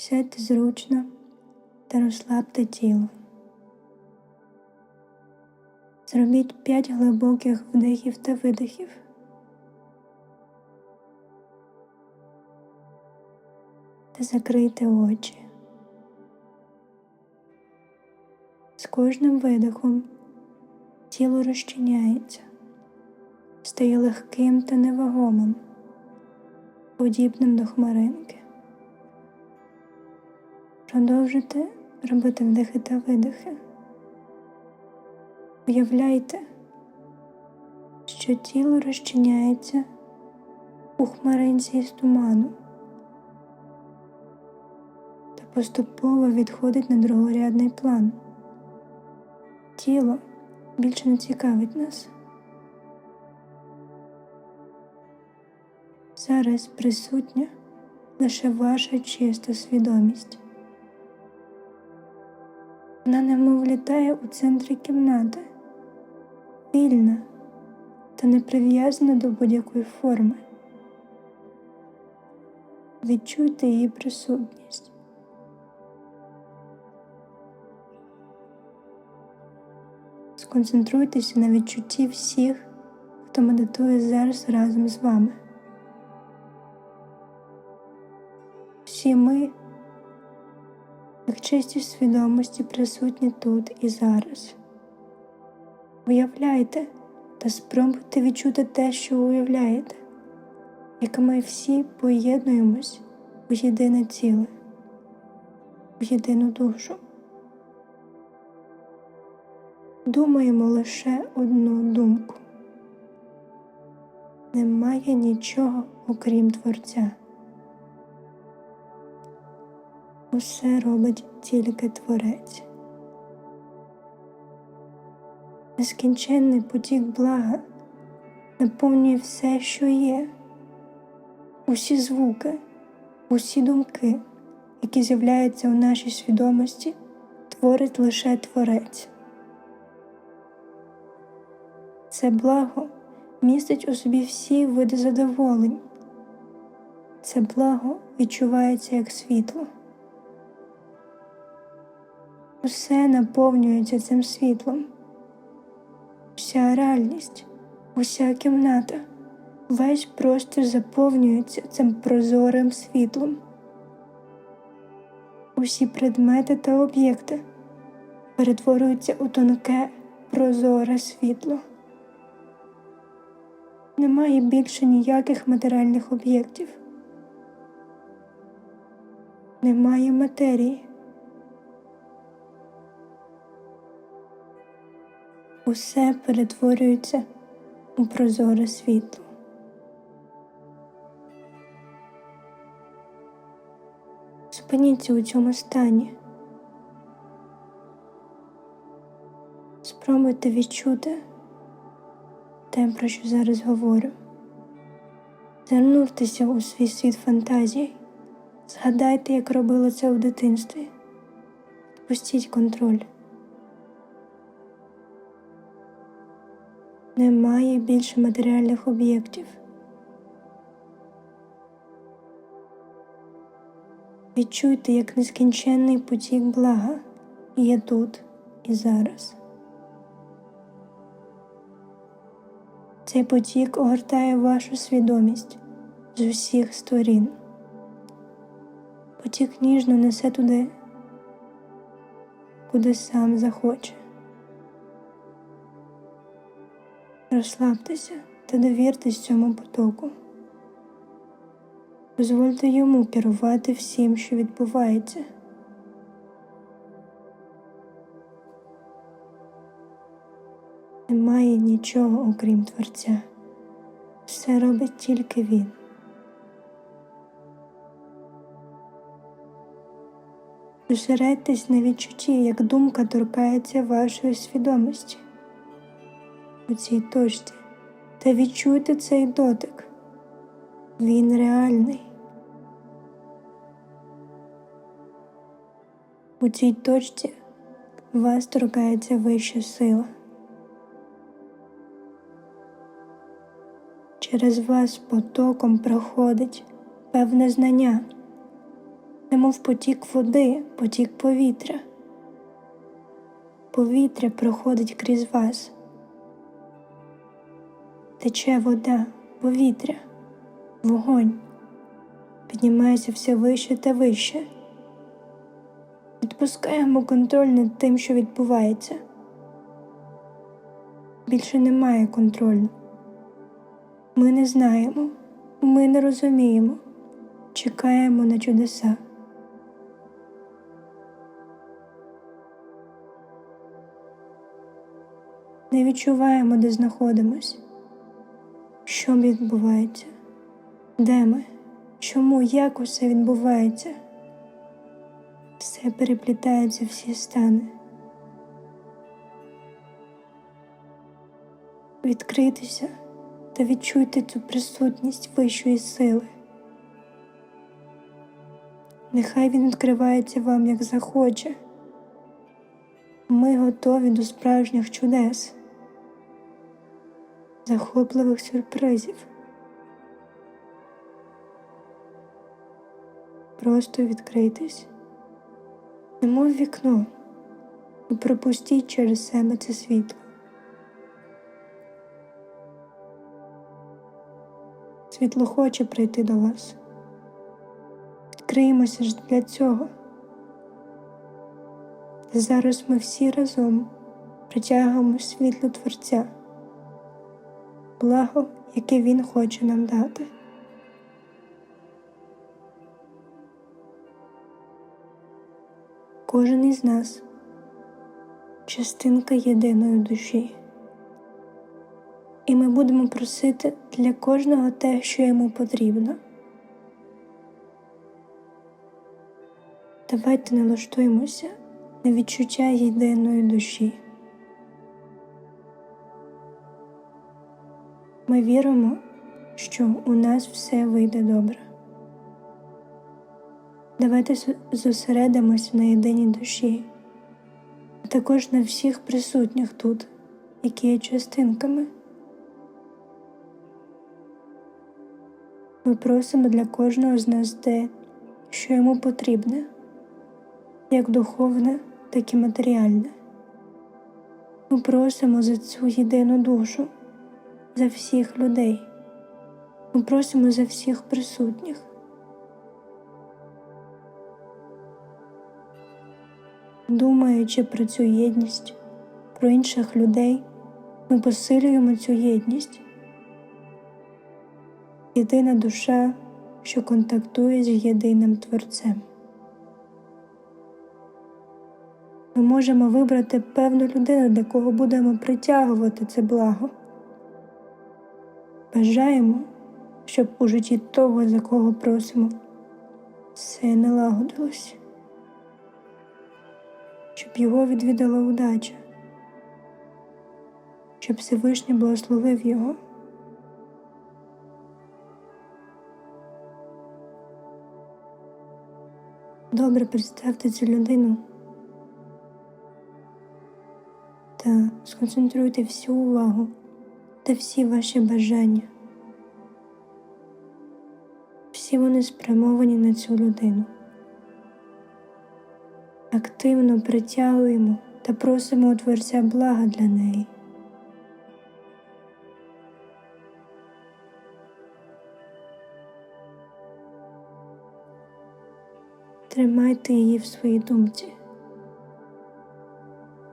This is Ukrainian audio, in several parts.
Сядьте зручно та розслабте тіло. Зробіть 5 глибоких вдихів та видихів. Та закрийте очі. З кожним видихом тіло розчиняється, стає легким та невагомим, подібним до хмаринки. Продовжуйте робити вдихи та видихи. Уявляйте, що тіло розчиняється у хмаринці із туману та поступово відходить на другорядний план. Тіло більше не цікавить нас. Зараз присутня лише ваша чиста свідомість. Вона немов літає у центрі кімнати, вільна та не прив'язана до будь-якої форми. Відчуйте її присутність. Сконцентруйтеся на відчутті всіх, хто медитує зараз разом з вами. Всі ми, як чисті свідомості, присутні тут і зараз. Уявляйте та спробуйте відчути те, що уявляєте, як ми всі поєднуємось у єдине ціле, у єдину душу. Думаємо лише одну думку. Немає нічого окрім Творця. Усе робить тільки Творець. Нескінченний потік блага наповнює все, що є, усі звуки, усі думки, які з'являються у нашій свідомості, творить лише Творець. Це благо містить у собі всі види задоволень. Це благо відчувається як світло. Усе наповнюється цим світлом. Вся реальність, уся кімната, весь простір заповнюється цим прозорим світлом. Усі предмети та об'єкти перетворюються у тонке прозоре світло. Немає більше ніяких матеріальних об'єктів. Немає матерії. Усе перетворюється у прозоре світло. Зупиніться у цьому стані. Спробуйте відчути те, про що зараз говорю. Зануртеся у свій світ фантазій. Згадайте, як робили це у дитинстві. Пустіть контроль. Немає більше матеріальних об'єктів. Відчуйте, як нескінченний потік блага є тут і зараз. Цей потік огортає вашу свідомість з усіх сторін. Потік ніжно несе туди, куди сам захоче. Розслабтеся та довіртесь цьому потоку. Дозвольте йому керувати всім, що відбувається. Немає нічого окрім Творця. Все робить тільки Він. Зосередьтесь на відчутті, як думка торкається вашої свідомості у цій точці та відчуйте цей дотик. Він реальний. У цій точці вас торкається вища сила. Через вас потоком проходить певне знання, немов потік води, потік повітря. Повітря проходить крізь вас. Тече вода, повітря, вогонь, піднімається все вище та вище. Відпускаємо контроль над тим, що відбувається. Більше немає контролю. Ми не знаємо, ми не розуміємо, чекаємо на чудеса. Не відчуваємо, де знаходимось, що відбувається, де ми, чому, як усе відбувається. Все переплітається всі стани. Відкритися та відчуйте цю присутність вищої сили. Нехай він відкривається вам як захоче. Ми готові до справжніх чудес, захопливих сюрпризів. Просто відкрийтесь, немов вікно, і пропустіть через себе це світло. Світло хоче прийти до вас. Відкриємося ж для цього. Зараз ми всі разом притягуємо світло Творця, благо, яке Він хоче нам дати. Кожен із нас частинка єдиної душі, і ми будемо просити для кожного те, що йому потрібно. Давайте налаштуємося на відчуття єдиної душі. Ми віримо, що у нас все вийде добре. Давайте зо- зосередимося на єдиній душі, а також на всіх присутніх тут, які є частинками. Ми просимо для кожного з нас те, що йому потрібне, як духовне, так і матеріальне. Ми просимо за цю єдину душу, за всіх людей. Ми просимо за всіх присутніх. Думаючи про цю єдність, про інших людей, ми посилюємо цю єдність. Єдина душа, що контактує з єдиним Творцем. Ми можемо вибрати певну людину, для кого будемо притягувати це благо. Бажаємо, щоб у житті того, за кого просимо, все налагодилось, щоб його відвідала удача, щоб Всевишній благословив його. Добре представте цю людину. Та сконцентруйте всю увагу та всі ваші бажання. Всі вони спрямовані на цю людину. Активно притягуємо та просимо у Творця блага для неї. Тримайте її в своїй думці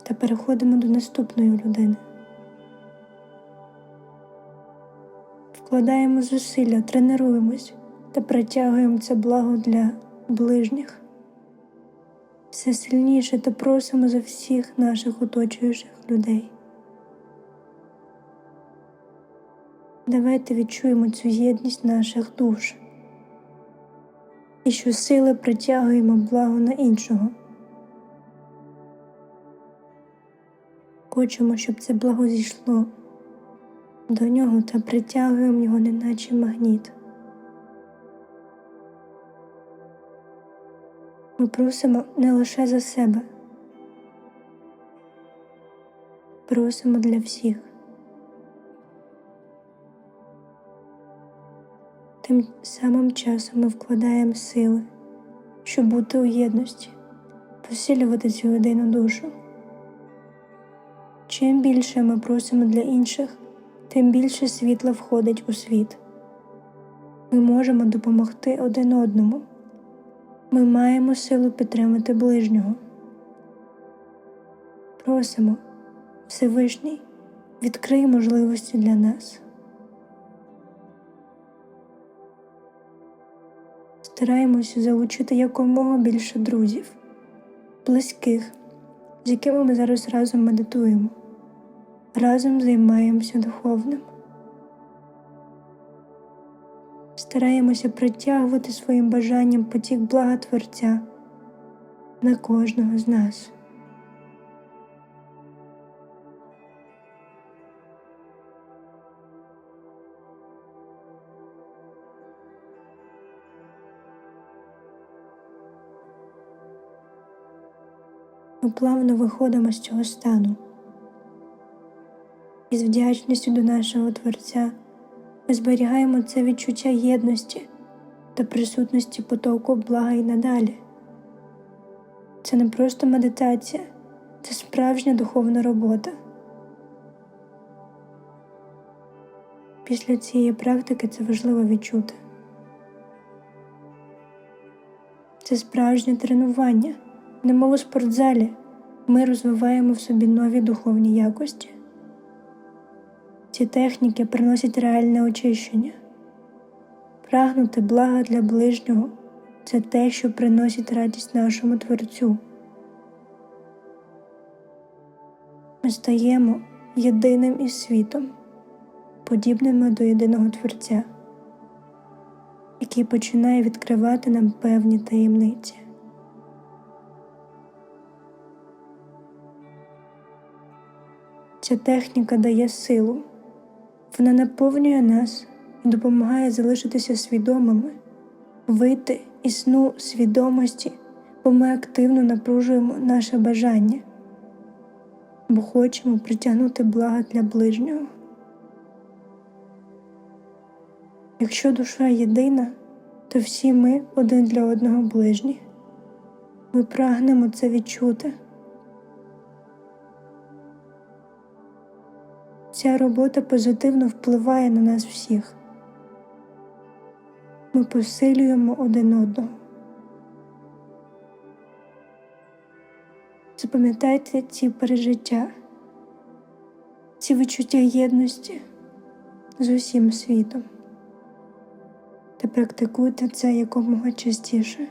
та переходимо до наступної людини. Вкладаємо зусилля, тренуємось та притягуємо це благо для ближніх. Все сильніше та просимо за всіх наших оточуючих людей. Давайте відчуємо цю єдність наших душ і що сили притягуємо благо на іншого. Хочемо, щоб це благо зійшло до нього та притягуємо його, неначе магніт. Ми просимо не лише за себе, просимо для всіх. Тим самим часом ми вкладаємо сили, щоб бути у єдності, посилювати цю єдину душу. Чим більше ми просимо для інших, тим більше світла входить у світ. Ми можемо допомогти один одному. Ми маємо силу підтримати ближнього. Просимо, Всевишній, відкрий можливості для нас. Стараємося залучити якомога більше друзів, близьких, з якими ми зараз разом медитуємо, разом займаємося духовним. Стараємося притягувати своїм бажанням потік блага Творця на кожного з нас. Ми плавно виходимо з цього стану. І з вдячністю до нашого Творця ми зберігаємо це відчуття єдності та присутності потоку блага і надалі. Це не просто медитація, це справжня духовна робота. Після цієї практики це важливо відчути. Це справжнє тренування, немов у спортзалі. Ми розвиваємо в собі нові духовні якості. Ці техніки приносять реальне очищення. Прагнути блага для ближнього це те, що приносить радість нашому Творцю. Ми стаємо єдиним із світом, подібними до єдиного Творця, який починає відкривати нам певні таємниці. Ця техніка дає силу, вона наповнює нас і допомагає залишитися свідомими, вийти із сну свідомості, бо ми активно напружуємо наше бажання, бо хочемо притягнути блага для ближнього. Якщо душа єдина, то всі ми один для одного ближні. Ми прагнемо це відчути. Ця робота позитивно впливає на нас всіх. Ми посилюємо один одного. Запам'ятайте ці пережиття, ці відчуття єдності з усім світом та практикуйте це якомога частіше.